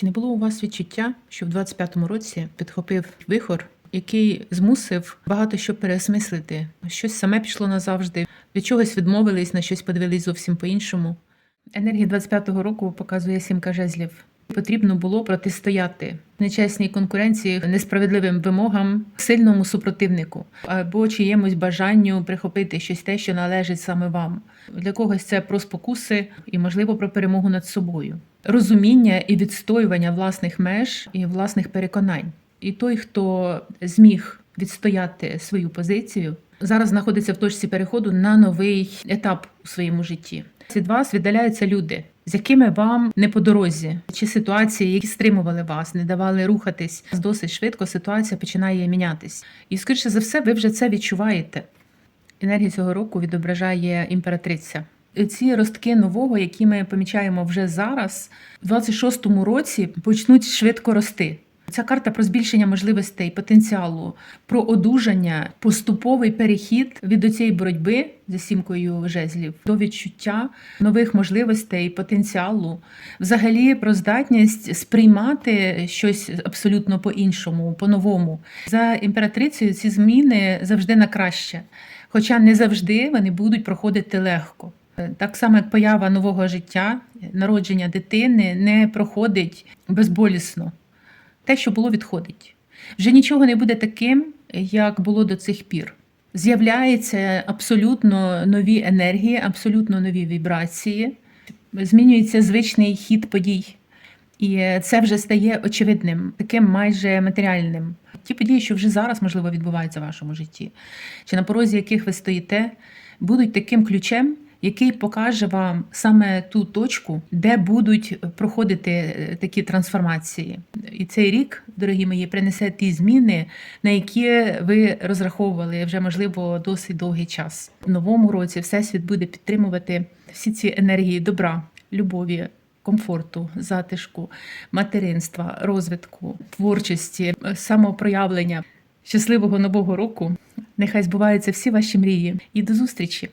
Чи не було у вас відчуття, що в 25-му році підхопив вихор, який змусив багато що переосмислити? Щось саме пішло назавжди, від чогось відмовились, на щось подивились зовсім по-іншому. Енергія 25-го року показує сімка жезлів. Потрібно було протистояти нечесній конкуренції, несправедливим вимогам, сильному супротивнику або чиємусь бажанню прихопити щось те, що належить саме вам. Для когось це про спокуси і, можливо, про перемогу над собою, розуміння і відстоювання власних меж і власних переконань. І той, хто зміг відстояти свою позицію, зараз знаходиться в точці переходу на новий етап у своєму житті. Від вас віддаляються люди, з якими вам не по дорозі, чи ситуації, які стримували вас, не давали рухатись. Досить швидко ситуація починає мінятись. І, скоріше за все, ви вже це відчуваєте. Енергія цього року відображає імператриця. Ці ростки нового, які ми помічаємо вже зараз, в 26-му році почнуть швидко рости. Ця карта про збільшення можливостей, потенціалу, про одужання, поступовий перехід від цієї боротьби за сімкою жезлів до відчуття нових можливостей, потенціалу, взагалі про здатність сприймати щось абсолютно по-іншому, по-новому. За імператрицею ці зміни завжди на краще, хоча не завжди вони будуть проходити легко. Так само, як поява нового життя, народження дитини не проходить безболісно те, що було, відходить. Вже нічого не буде таким, як було до цих пір. З'являються абсолютно нові енергії, абсолютно нові вібрації, змінюється звичний хід подій. І це вже стає очевидним, таким майже матеріальним. Ті події, що вже зараз, можливо, відбуваються в вашому житті, чи на порозі яких ви стоїте, будуть таким ключем, який покаже вам саме ту точку, де будуть проходити е, такі трансформації. І цей рік, дорогі мої, принесе ті зміни, на які ви розраховували вже можливо досить довгий час. В новому році всесвіт буде підтримувати всі ці енергії добра, любові. Комфорту, затишку, материнства, розвитку, творчості, самопроявлення щасливого нового року. Нехай збуваються всі ваші мрії. І до зустрічі!